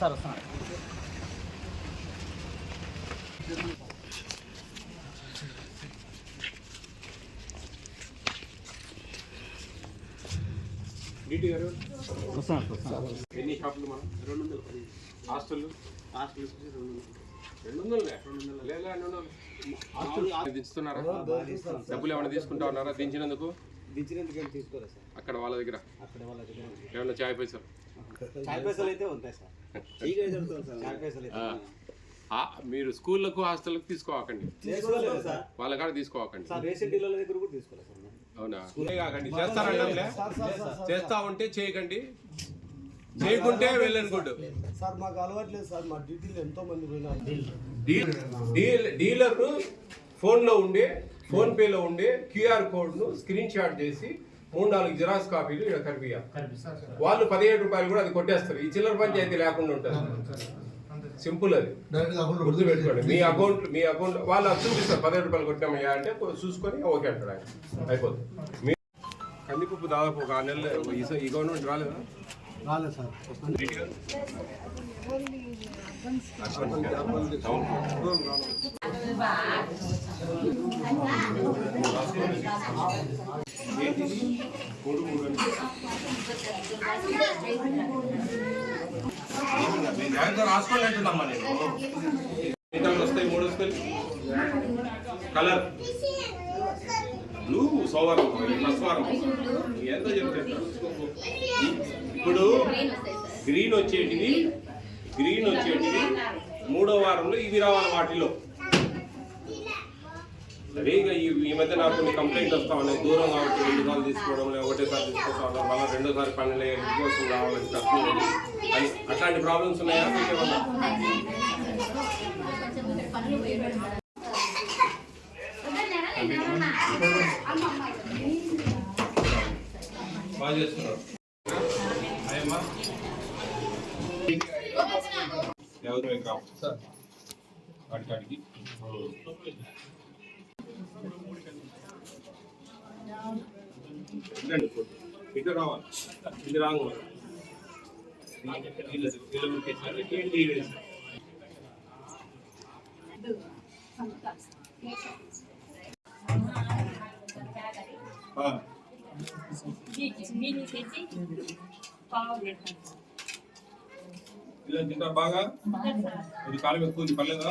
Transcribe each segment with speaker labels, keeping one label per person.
Speaker 1: Sir sir వస్తాను
Speaker 2: DT గారు
Speaker 1: వస్తాను వస్తాను
Speaker 2: ఎన్ని షాపులు మనం రెండు వందలు పది హాస్టల్ హాస్టల్ రెండు వందలు డబ్బులు ఏమైనా తీసుకుంటా ఉన్నారా? దించినందుకు?
Speaker 3: దించినందుకు సార్?
Speaker 2: అక్కడ వాళ్ళ దగ్గర?
Speaker 3: అక్కడ వాళ్ళ దగ్గర.
Speaker 2: ఏమన్నా చాయ్ పైసలు
Speaker 3: చాయ్ పైసలు అయితే ఉంటాయి సార్. చాయ్ పైసలు అయితే
Speaker 2: మీరు స్కూళ్ళకు హాస్టల్కి
Speaker 3: సార్.
Speaker 2: వాళ్ళ కాడ తీసుకోవాకండి.
Speaker 3: సార్ రేషన్ డీలర్ల దగ్గర కూడా తీసుకోలేదు సార్ మేము.
Speaker 2: అవునా? కాకండి. చేస్తారంటే చేస్తా ఉంటే చేయకండి. చేయకుంటే వెళ్ళని గుడ్
Speaker 4: సార్. మాకు అలవాట్లేదు సార్. మా డ్యూటీలో ఎంతో మంది
Speaker 2: డీలర్ ఫోన్లో ఉండే ఫోన్ పే లో ఉండే క్యూఆర్ కోడ్ను స్క్రీన్ షాట్ చేసి మూడు నాలుగు జిరాక్స్ కాపీలు ఇక్కడ కనిపించాలి వాళ్ళు పదిహేడు రూపాయలు కూడా అది కొట్టేస్తారు. ఈ చిల్లర పంచాయతీ లేకుండా ఉంటుంది సింపుల్ అది. గుర్తు పెట్టుకోండి. మీ అకౌంట్ మీ అకౌంట్ వాళ్ళు అది చూపిస్తారు. పదిహేడు రూపాయలు కొట్టామయ్యా అంటే కొ- చూసుకొని ఓకే అంటాడు ఆయన. అయిపోతుంది. మీ కందిపప్పు దాదాపు ఒక ఆరు నెలలు ఈ- ఈ గవర్నమెంట్ రాలేదా?
Speaker 4: రాలేదు సార్.
Speaker 2: అంటున్నామ్మా నేను వస్తాయి మూడు వస్తాయి కలర్. బ్లూ సోమవారం ఫస్ట్ వారం ఎంత చెప్తాను ఇప్పుడు గ్రీన్ వచ్చేటివి గ్రీన్ వచ్చేటివి మూడో వారంలో ఇవి రావాలి వాటిలో. సరే ఇక ఈ మధ్య నాకు కొన్ని కంప్లైంట్ వస్తా ఉన్నాయి. దూరం కాబట్టి రెండు సార్లు తీసుకోవడం లేదు ఒకటేసారి తీసుకొస్తా ఉన్నారు మళ్ళీ రెండోసారి పనులు కోసం రావాలని కష్టం అట్లాంటి ప్రాబ్లమ్స్ ఉన్నాయా? మీకేమన్నా బాగా చేస్తున్నారు. అయ్యమ్మా. ఎవరు కావాలి సార్. ఫోటో. ఇటు రావాలి. ఇది రాంగ్ ఇలా తింటారు బాగా? ఇది కాలం ఎక్కువ పర్లేదా?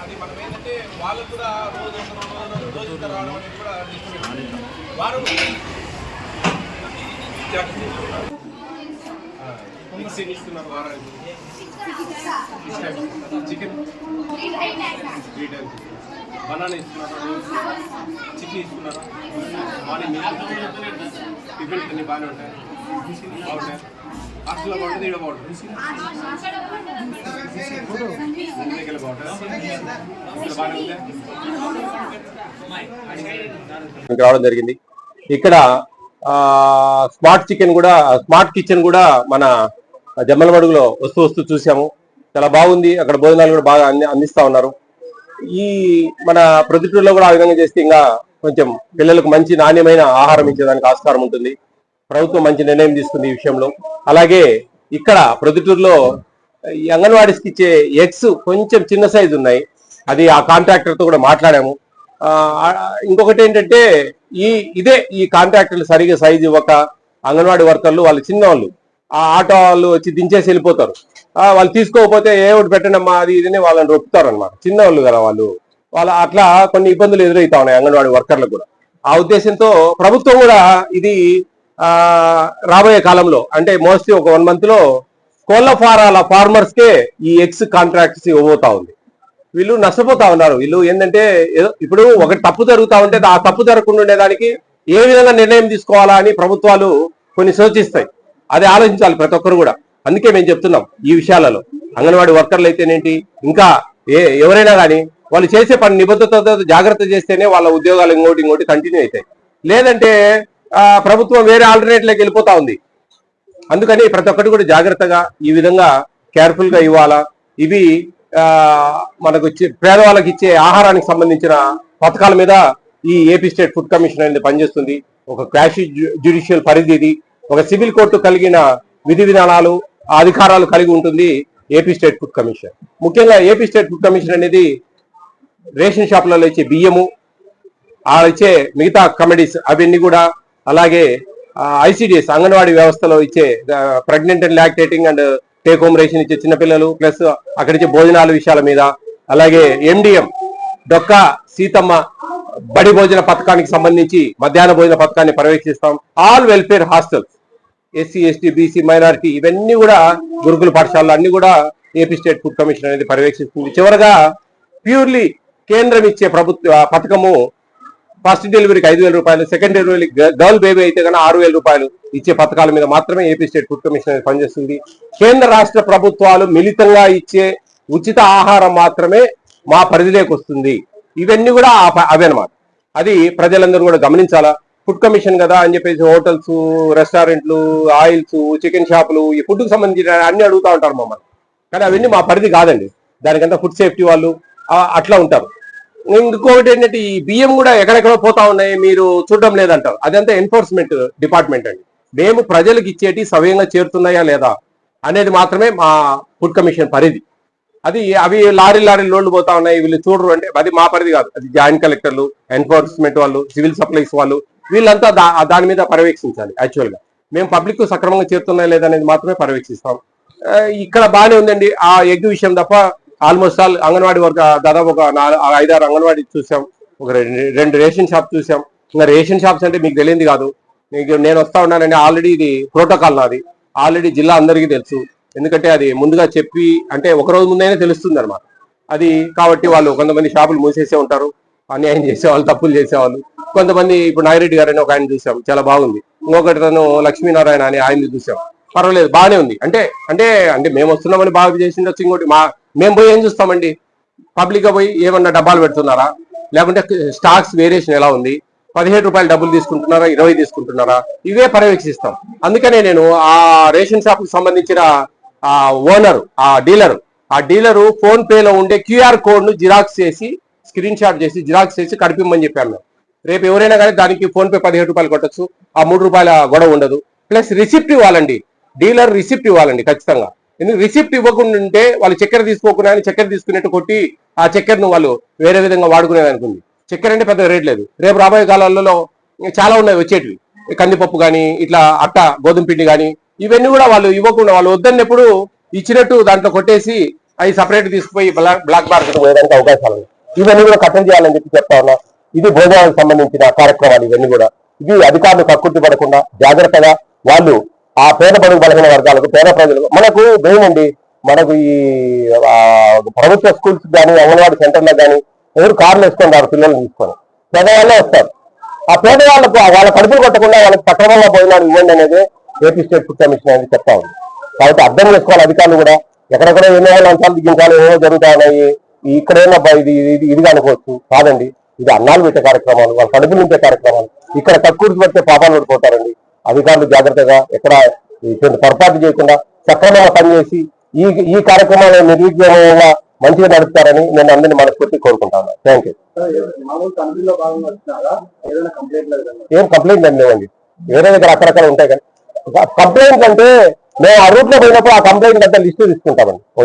Speaker 2: అది మనం ఏంటంటే వాళ్ళకు కూడా రోజు రోజు రావడం అనేది కూడా వారు మిక్స్ ఇస్తున్నారు వారానికి చికెన్ బనానా ఇస్తున్నారా. చికెన్ ఇస్తున్నారా. మార్నింగ్ టిఫిన్ బాగానే ఉంటాయి. బాగుంటుంది ఇక్కడ బాగుంటుంది బాగుంటుంది
Speaker 5: రావడం జరిగింది. ఇక్కడ స్మార్ట్ చికెన్ కూడా స్మార్ట్ కిచెన్ కూడా మన జమ్మలమడుగులో వస్తూ వస్తూ చూసాము. చాలా బాగుంది. అక్కడ భోజనాలు కూడా బాగా అంది అందిస్తా ఉన్నారు.
Speaker 2: ఈ మన ప్రొద్దుటూరులో కూడా ఆ విధంగా చేస్తే ఇంకా కొంచెం పిల్లలకు మంచి నాణ్యమైన ఆహారం ఇచ్చేదానికి ఆస్కారం ఉంటుంది. ప్రభుత్వం మంచి నిర్ణయం తీసుకుంది ఈ విషయంలో. అలాగే ఇక్కడ ప్రొద్దుటూరులో ఈ అంగన్వాడీస్కి ఇచ్చే ఎగ్స్ కొంచెం చిన్న సైజు ఉన్నాయి. అది ఆ కాంట్రాక్టర్తో కూడా మాట్లాడాము. ఇంకొకటి ఏంటంటే ఈ ఇదే ఈ కాంట్రాక్టర్లు సరిగా సైజు ఇవ్వక అంగన్వాడీ వర్కర్లు వాళ్ళు చిన్నవాళ్ళు. ఆ ఆటో వాళ్ళు వచ్చి దించేసి వెళ్ళిపోతారు. వాళ్ళు తీసుకోకపోతే ఏ ఒకటి పెట్టండమ్మా అది ఇదని వాళ్ళని రొప్పుతారు అనమాట చిన్నవాళ్ళు కదా వాళ్ళు. వాళ్ళ అట్లా కొన్ని ఇబ్బందులు ఎదురవుతా ఉన్నాయి అంగన్వాడీ వర్కర్లకు కూడా. ఆ ఉద్దేశంతో ప్రభుత్వం కూడా ఇది రాబోయే కాలంలో అంటే మోస్ట్లీ ఒక వన్ మంత్లో కోళ్ళ ఫారాల ఫార్మర్స్ కే ఈ ఎక్స్ కాంట్రాక్ట్స్ ఇవ్వబోతా ఉంది. వీళ్ళు నష్టపోతా ఉన్నారు. వీళ్ళు ఏంటంటే ఇప్పుడు ఒకటి తప్పు జరుగుతా ఉంటే ఆ తప్పు జరగకుండా ఉండేదానికి ఏ విధంగా నిర్ణయం తీసుకోవాలా అని ప్రభుత్వాలు కొన్ని సూచిస్తాయి. అది ఆలోచించాలి ప్రతి ఒక్కరు కూడా. అందుకే మేము చెప్తున్నాం ఈ విషయాలలో. అంగన్వాడీ వర్కర్లు అయితేనేంటి ఇంకా ఏ ఎవరైనా కానీ వాళ్ళు చేసే పని నిబద్ధతతో జాగ్రత్త చేస్తేనే వాళ్ళ ఉద్యోగాలు ఇంకోటి ఇంకోటి కంటిన్యూ అవుతాయి. లేదంటే ప్రభుత్వం వేరే ఆల్టర్నేట్లోకి వెళ్ళిపోతా ఉంది. అందుకని ప్రతి ఒక్కటి కూడా జాగ్రత్తగా ఈ విధంగా కేర్ఫుల్గా ఇవ్వాలా. ఇవి మనకు పేదవాళ్ళకి ఇచ్చే ఆహారానికి సంబంధించిన పథకాల మీద ఈ ఏపీ స్టేట్ ఫుడ్ కమిషన్ అనేది పనిచేస్తుంది. ఒక క్యాష్ జ్యుడిషియల్ పరిధి ఇది. ఒక సివిల్ కోర్టు కలిగిన విధి విధానాలు అధికారాలు కలిగి ఉంటుంది ఏపీ స్టేట్ ఫుడ్ కమిషన్ ముఖ్యంగా ఏపీ స్టేట్ ఫుడ్ కమిషన్ అనేది రేషన్ షాపులలో ఇచ్చే బియ్యము ఆ ఇచ్చే మిగతా కమెడీస్ అవన్నీ కూడా అలాగే ఐసిడిఎస్ అంగన్వాడీ వ్యవస్థలో ఇచ్చే pregnant and lactating and take home ration ఇచ్చే చిన్నపిల్లలు ప్లస్ అక్కడిచ్చే భోజనాల విషయాల మీద అలాగే ఎండిఎం డొక్క సీతమ్మ బడి భోజన పథకానికి సంబంధించి మధ్యాహ్న భోజన పథకాన్ని పర్యవేక్షిస్తాం. All welfare hostels SC ST BC minority ఇవన్నీ కూడా గురుకుల పాఠశాలలు అన్ని కూడా ఏపీ స్టేట్ ఫుడ్ కమిషన్ అనేది పర్యవేక్షిస్తుంది. చివరగా ప్యూర్లీ కేంద్రం ఇచ్చే ప్రభుత్వ పథకము ఫస్ట్ డెలివరీకి ఐదు వేల రూపాయలు సెకండ్ డెలివరీ గర్ల్ బేబీ అయితే కన్నా ఆరు వేల రూపాయలు ఇచ్చే పథకాల మీద మాత్రమే ఏపీ స్టేట్ ఫుడ్ కమిషన్ అనేది పనిచేస్తుంది. కేంద్ర రాష్ట్ర ప్రభుత్వాలు మిళితంగా ఇచ్చే ఉచిత ఆహారం మాత్రమే మా పరిధిలోకి వస్తుంది. ఇవన్నీ కూడా ఆ అవే అన్నమాట. అది ప్రజలందరూ కూడా గమనించాలా? ఫుడ్ కమిషన్ కదా అని చెప్పేసి హోటల్స్ రెస్టారెంట్లు ఆయిల్స్ చికెన్ షాపులు ఈ ఫుడ్కి సంబంధించిన అన్ని అడుగుతా ఉంటారు మమ్మల్ని. కానీ అవన్నీ మా పరిధి కాదండి. దానికంతా ఫుడ్ సేఫ్టీ వాళ్ళు అట్లా ఉంటారు. ఇంకొకటి ఏంటంటే ఈ బియ్యం కూడా ఎక్కడెక్కడో పోతా ఉన్నాయి మీరు చూడడం లేదంటారు అదంతా ఎన్ఫోర్స్మెంట్ డిపార్ట్మెంట్ అండి. మేము ప్రజలకు ఇచ్చేటి సవ్యంగా చేరుతున్నాయా లేదా అనేది మాత్రమే మా ఫుడ్ కమిషన్ పరిధి. అది అవి లారీ లారీ లోడ్లు పోతా ఉన్నాయి వీళ్ళు చూడరు అంటే అది మా పరిధి కాదు. అది జాయింట్ కలెక్టర్లు ఎన్ఫోర్స్మెంట్ వాళ్ళు సివిల్ సప్లైస్ వాళ్ళు వీళ్ళంతా దా- దాని మీద పర్యవేక్షించాలి యాక్చువల్గా. మేము పబ్లిక్ సక్రమంగా చేరుతున్నాయా లేదా అనేది మాత్రమే పర్యవేక్షిస్తాం. ఇక్కడ బాగానే ఉందండి ఆ ఎగ్ విషయం తప్ప ఆల్మోస్ట్ ఆల్ అంగన్వాడీ వర్క్ దాదాపు ఒక నాలుగు ఐదారు అంగన్వాడీ చూసాం. ఒక రెండు రెండు రేషన్ షాప్ చూసాం. ఇంకా రేషన్ షాప్స్ అంటే మీకు తెలియంది కాదు. మీకు నేను వస్తా ఉన్నానండి ఆల్రెడీ ఇది ప్రోటోకాల్ నాది. ఆల్రెడీ జిల్లా అందరికీ తెలుసు. ఎందుకంటే అది ముందుగా చెప్పి అంటే ఒక రోజు ముందైనా తెలుస్తుంది అనమాట అది కాబట్టి వాళ్ళు కొంతమంది షాపులు మూసేసే ఉంటారు. అన్యాయం చేసేవాళ్ళు తప్పులు చేసేవాళ్ళు. కొంతమంది ఇప్పుడు నాగిరెడ్డి గారు అని ఒక ఆయన చూసాం. చాలా బాగుంది. ఇంకొకటి తను లక్ష్మీనారాయణ అని ఆయన్ని చూసాం. పర్వాలేదు బాగానే ఉంది. అంటే అంటే అంటే మేము వస్తున్నామని బాగా చేసిండొచ్చు. ఇంకోటి మా మేము పోయి ఏం చూస్తామండి? పబ్లిక్గా పోయి ఏమన్నా డబ్బాలు పెడుతున్నారా? లేకుంటే స్టాక్స్ వేరియేషన్ ఎలా ఉంది? పదిహేడు రూపాయలు డబ్బులు తీసుకుంటున్నారా? ఇరవై తీసుకుంటున్నారా? ఇవే పర్యవేక్షిస్తాం. అందుకనే నేను ఆ రేషన్ షాప్కి సంబంధించిన ఆ ఓనర్ ఆ డీలర్ ఆ డీలరు ఫోన్ పేలో ఉండే క్యూఆర్ కోడ్ను జిరాక్స్ చేసి స్క్రీన్ షాట్ చేసి జిరాక్స్ చేసి కడిపిమ్మని చెప్పాను. మేము రేపు ఎవరైనా కానీ దానికి ఫోన్ పే పదిహేడు రూపాయలు కొట్టచ్చు. ఆ మూడు రూపాయల గొడవ ఉండదు. ప్లస్ రిసిప్ట్ ఇవ్వాలండి. డీలర్ రిసిప్ట్ ఇవ్వాలండి ఖచ్చితంగా. ఎందుకు రిసిప్ట్ ఇవ్వకుండా ఉంటే వాళ్ళు చక్కెర తీసుకోకుండా అని చక్కెర తీసుకునేట్టు కొట్టి ఆ చక్కెరను వాళ్ళు వేరే విధంగా వాడుకునేది అనుకుంది. చక్కెర అంటే పెద్ద రేట్ లేదు. రేపు రాబోయే కాలాలలో చాలా ఉన్నాయి వచ్చేటివి. కందిపప్పు కానీ ఇట్లా అట్ట గోధుమ పిండి కానీ ఇవన్నీ కూడా వాళ్ళు ఇవ్వకుండా వాళ్ళు వద్దన్నప్పుడు ఇచ్చినట్టు దాంట్లో కొట్టేసి అవి సపరేట్ తీసుకుపోయి బ్లాక్ బ్లాక్ మార్కెట్ పోయడానికి అవకాశాలు ఉన్నాయి. ఇవన్నీ కూడా కట్టం చేయాలని చెప్పి చెప్తా ఉన్నా. ఇది భోజనాలకు సంబంధించిన కార్యక్రమాలు ఇవన్నీ కూడా. ఇది అధికారులు కక్కుర్తి పడకుండా జాగ్రత్తగా వాళ్ళు ఆ పేద పడుగు బలహీన వర్గాలకు పేద ప్రజలకు మనకు దేనండి అండి మనకు ఈ ప్రభుత్వ స్కూల్స్ కానీ అంగన్వాడీ సెంటర్లకు కానీ ఎవరు కార్లు వేసుకొని రారు పిల్లల్ని తీసుకొని. పేదవాళ్ళే వస్తారు. ఆ పేదవాళ్ళకు వాళ్ళ కడుపులు కొట్టకుండా వాళ్ళకి సక్రమంగా భోజనాలు ఇవ్వండి అనేది ఏపీ స్టేట్ ఫుడ్ కమిషన్ అనేది చెప్తా ఉంది. కాబట్టి అర్థం చేసుకోవాలి అధికారులు కూడా. ఎక్కడెక్కడ ఎన్నో అంశాలు దిగించాలి ఏమో జరుగుతా ఉన్నాయి ఇక్కడ ఏమబ్బా ఇది ఇది ఇదిగా అనుకోవచ్చు. కాదండి. ఇది అన్నాలు పెట్టే కార్యక్రమాలు వాళ్ళ కడుపులు నింపే కార్యక్రమాలు. ఇక్కడ తక్కువ పడితే పాపాలు పడిపోతారండి. అధికారులు జాగ్రత్తగా ఎక్కడ ఇటువంటి పొరపాటు చేయకుండా సక్రమంగా పనిచేసి ఈ ఈ కార్యక్రమాలు నిర్విఘ్నంగా మంచిగా నడుపుతారని నేను అందరినీ మనస్ఫూర్తి కోరుకుంటాను. థ్యాంక్ యూ ఏం కంప్లైంట్ ఏం లేవండి. వేరే దగ్గర అక్కడక్కడ ఉంటాయి కానీ కంప్లైంట్ అంటే మేము ఆ రూట్లో పోయినప్పుడు ఆ కంప్లైంట్ అంతా లిస్ట్ తీసుకుంటామండి. ఒక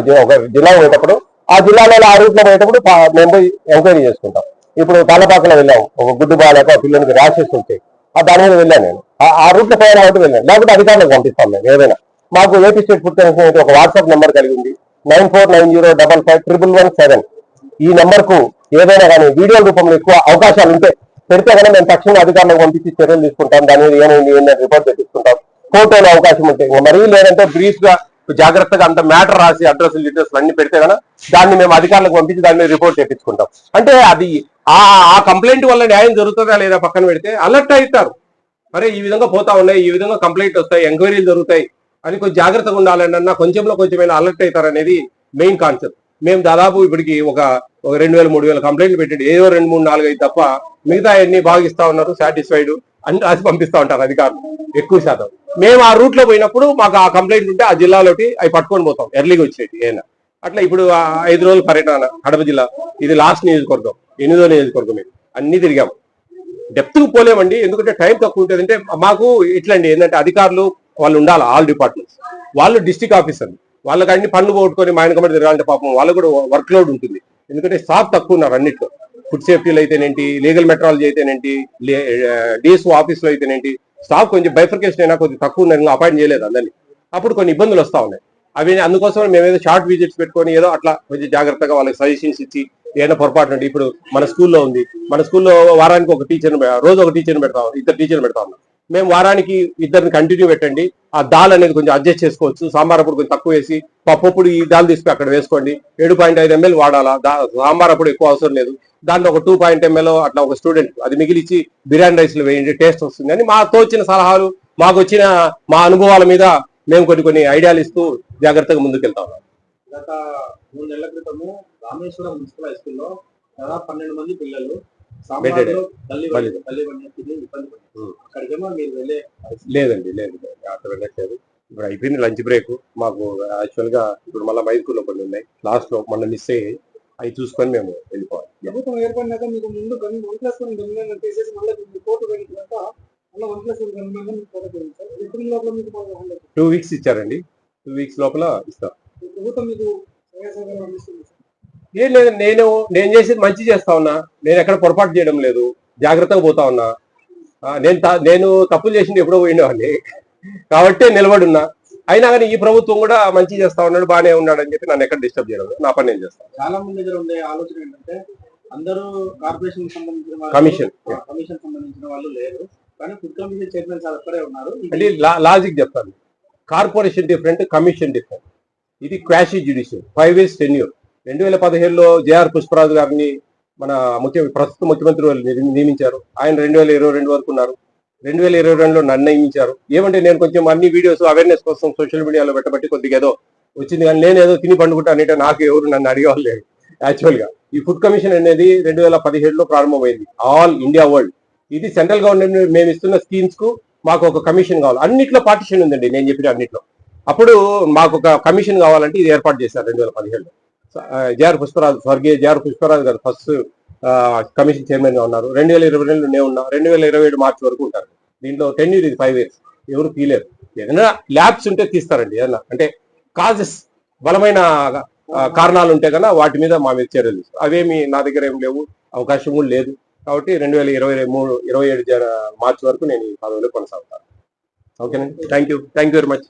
Speaker 2: జిల్లా పోయేటప్పుడు ఆ జిల్లాలో ఆ రూట్లో పోయేటప్పుడు మేము పోయి ఎంక్వైరీ చేసుకుంటాం. ఇప్పుడు తలపాకలో వెళ్ళాం. ఒక గుడ్డు బాగాలేక పిల్లలకి ర్యాషెస్ వచ్చాయి. ఆ దాని మీద వెళ్ళాను నేను. ఆ- ఆ రూట్లో పోయాను లేకపోతే అధికారులకు పంపిస్తాం మేము ఏదైనా. మాకు ఏపీ స్టేట్ ఫుడ్ కమిషన్ ఒక వాట్సాప్ నెంబర్ కలిగి ఉంది. Nine four nine zero double five triple one seven. ఈ నెంబర్కు ఏదైనా కానీ వీడియో రూపంలో ఎక్కువ అవకాశాలు ఉంటే పెడితే కానీ మేము తక్షణం అధికారులకు పంపించి చర్యలు తీసుకుంటాం. దాని మీద ఏమైంది ఏంటని రిపోర్ట్ తెప్పించుకుంటాం ఫోటోలు అవకాశం ఉంటాయి ఇంకా మరీ లేదంటే బ్రీఫ్గా జాగ్రత్తగా అంత మ్యాటర్ రాసి అడ్రస్ డీటెయిల్స్ అన్ని పెడితే కదా దాన్ని మేము అధికారులకు పంపించి దాని మీద రిపోర్ట్ చేపించుకుంటాం అంటే అది ఆ ఆ కంప్లైంట్ వల్ల న్యాయం జరుగుతుందా లేదా పక్కన పెడితే అలర్ట్ అవుతారు. అరే ఈ విధంగా పోతా ఉన్నాయి ఈ విధంగా కంప్లైంట్ వస్తాయి ఎంక్వైరీలు జరుగుతాయి అని కొంచెం జాగ్రత్తగా ఉండాలని అన్న కొంచెంలో కొంచెమైనా అలర్ట్ అవుతారు అనేది మెయిన్ కాన్సెప్ట్ మేము దాదాపు ఇప్పటికి ఒక ఒక రెండు వేల మూడు వేల కంప్లైంట్లు పెట్టండి. ఏదో రెండు మూడు నాలుగు ఐదు తప్ప మిగతా అన్ని బాగా ఇస్తా ఉన్నారు సాటిస్ఫైడ్ అని రాసి పంపిస్తా ఉంటారు అధికారులు ఎక్కువ శాతం. మేము ఆ రూట్లో పోయినప్పుడు మాకు ఆ కంప్లైంట్ ఉంటే ఆ జిల్లాలోకి అవి పట్టుకొని పోతాం ఎర్లీగా వచ్చేది ఏనా అట్లా ఇప్పుడు ఐదు రోజుల పర్యటన కడప జిల్లా ఇది లాస్ట్ నియోజకవర్గం ఎనిమిదో నియోజకవర్గం ఇది. అన్ని తిరిగాము డెప్త్కు పోలేమండి. ఎందుకంటే టైం తక్కువ ఉంటుంది. అంటే మాకు ఇట్లండి ఏంటంటే అధికారులు వాళ్ళు ఉండాలి ఆల్ డిపార్ట్మెంట్స్. వాళ్ళు డిస్టిక్ ఆఫీసర్లు. వాళ్ళకి అన్ని పనులు పోగొట్టుకొని మా వెనకబడి తిరగాలంటే పాపం వాళ్ళకు కూడా వర్క్ లోడ్ ఉంటుంది. ఎందుకంటే స్టాఫ్ తక్కువ ఉన్నారు అన్నిట్లో. ఫుడ్ సేఫ్టీలో అయితేనేంటి లీగల్ మెట్రాలజీ అయితేనేంటి డిఎస్ఓ ఆఫీస్లో అయితేనేంటి స్టాఫ్ కొంచెం బైఫర్కేషన్ అయినా కొంచెం తక్కువ ఉన్నారు. ఇంకా అపాయింట్ చేయలేదు అందరినీ. అప్పుడు కొన్ని ఇబ్బందులు వస్తా ఉన్నాయి. అవి అందుకోసం మేము ఏదో షార్ట్ విజిట్స్ పెట్టుకొని ఏదో అట్లా కొంచెం జాగ్రత్తగా వాళ్ళకి సజెషన్స్ ఇచ్చి ఏదైనా పొరపాటు ఉంటే ఇప్పుడు మన స్కూల్లో ఉంది. మన స్కూల్లో వారానికి ఒక టీచర్ని రోజు ఒక టీచర్ని పెడతాం ఇద్దరు టీచర్ పెడతాం మేము వారానికి ఇద్దరిని కంటిన్యూ పెట్టండి. ఆ దాల్ అనేది కొంచెం అడ్జస్ట్ చేసుకోవచ్చు. సాంబార్ అప్పుడు కొంచెం తక్కువ వేసి పప్పు ఈ దాల్ తీసుకుని అక్కడ వేసుకోండి. ఏడు పాయింట్ ఐదు ఎంఎల్ వాడాలా? సాంబార్ అప్పుడు ఎక్కువ అవసరం లేదు. దాంట్లో ఒక టూ పాయింట్ ఎంఎల్ అట్లా ఒక స్టూడెంట్ అది మిగిలిచ్చి బిర్యానీ రైస్లో వేయండి టేస్ట్ వస్తుంది. అని మాతో వచ్చిన సలహాలు మాకు వచ్చిన మా అనుభవాల మీద మేము కొన్ని కొన్ని ఐడియాలు ఇస్తూ జాగ్రత్తగా ముందుకెళ్తాం
Speaker 6: గత మూడు నెలల క్రితము రామేశ్వరం మున్సిపల్ హై స్కూల్లో దాదాపు పన్నెండు మంది పిల్లలు. సాంబార్లో తల్లి. తల్లి తిని ఇబ్బంది పడ్డారు
Speaker 2: Hmm.
Speaker 6: అక్కడికేమో మీరు వెళ్ళే
Speaker 2: లేదండి లేదు. అక్కడ వెళ్ళట్లేదు ఇప్పుడు అయిపోయింది లంచ్ బ్రేక్ మాకు యాక్చువల్గా ఇప్పుడు మళ్ళీ మైదుకుల్లో కొన్ని ఉన్నాయి లాస్ట్లో మొన్న మిస్ అయ్యి అవి చూసుకొని మేము వెళ్ళిపోవాలి
Speaker 6: ప్రభుత్వం ఏర్పడినాక మీకు ముందు వన్ ప్లస్ వన్ గవర్నమెంట్ తీసేసి మళ్ళీ కోర్టు వెళ్ళినాక మళ్ళీ వన్ ప్లస్ వన్ మీకు.
Speaker 2: టూ వీక్స్ ఇచ్చారండి టూ వీక్స్ లోపల ఇస్తాం
Speaker 6: ఈ ప్రభుత్వం మీకు సార్?
Speaker 2: ఏం లేదు నేను నేను చేసేది మంచి చేస్తా ఉన్నా. నేను ఎక్కడ పొరపాటు చేయడం లేదు. జాగ్రత్తగా పోతా ఉన్నా. నేను నేను తప్పులు చేసింది ఎప్పుడో పోయినవాడిని. కాబట్టే నిలబడున్నా అయినా కానీ ఈ ప్రభుత్వం కూడా మంచి చేస్తా ఉన్నాడు బాగానే ఉన్నాడు అని చెప్పి నన్ను ఎక్కడ డిస్టర్బ్ చేయడం. నా పని నేను చేస్తాను
Speaker 6: చాలా మంది దగ్గర ఉండే ఆలోచన ఏంటంటే అందరూ కార్పొరేషన్ సంబంధించిన
Speaker 2: కమిషన్
Speaker 6: కమిషన్ సంబంధించిన వాళ్ళు లేరు. కానీ ఫుడ్ కమిషన్ చైర్మన్ సార్ ఉన్నారు.
Speaker 2: లాజిక్ చెప్తాను. Corporation different commission different. ఇది quasi judicial. Five years tenure. రెండు వేల పదిహేడులో జేఆర్ పుష్పరాజు గారిని మన ముఖ్య ప్రస్తుత ముఖ్యమంత్రి వాళ్ళు నియమించారు. ఆయన రెండు వేల ఇరవై రెండు వరకు ఉన్నారు. రెండు వేల ఇరవై రెండులో నన్ను నియమించారు. ఏమంటే నేను కొంచెం అన్ని వీడియోస్ అవేర్నెస్ కోసం సోషల్ మీడియాలో పెట్టబట్టి కొద్దిగా ఏదో వచ్చింది కానీ నేను ఏదో తిని పండుకుంటా అంటే నాకు ఎవరు నన్ను అడిగేవాళ్ళు లేరు. యాక్చువల్గా ఈ ఫుడ్ కమిషన్ అనేది రెండు వేల పదిహేడులో ప్రారంభమైంది. ఆల్ ఇండియా వరల్డ్ ఇది సెంట్రల్ గవర్నమెంట్ మేము ఇస్తున్న స్కీమ్స్కు మాకు ఒక కమిషన్ కావాలి. అన్నిట్లో పార్టిషన్ ఉందండి. నేను చెప్పిన అన్నిట్లో. అప్పుడు మాకు ఒక కమిషన్ కావాలంటే ఇది ఏర్పాటు చేశారు రెండు వేల పదిహేడులో. జేఆర్ పుష్పరాజు స్వర్గీయ జేఆర్ పుష్పరాజు గారు ఫస్ట్ కమిషన్ చైర్మన్గా ఉన్నారు. రెండు వేల ఇరవై రెండు నేను ఉన్నా రెండు వేల ఇరవై ఏడు మార్చి వరకు ఉంటారు. దీంట్లో టెన్ ఇయర్ ఇది ఫైవ్ ఇయర్స్ ఎవరు తీలేరు ఏదైనా ల్యాబ్స్ ఉంటే తీస్తారండి ఏదైనా. అంటే కాజెస్ బలమైన కారణాలు ఉంటే కన్నా వాటి మీద మా మీద చర్యలు అవేమి నా దగ్గర ఏం లేవు అవకాశము లేదు. కాబట్టి రెండు వేల ఇరవై మూడు ఇరవై ఏడు మార్చి వరకు నేను ఈ పదవిలో కొనసాగుతాను. ఓకేనండి. Thank you thank you very much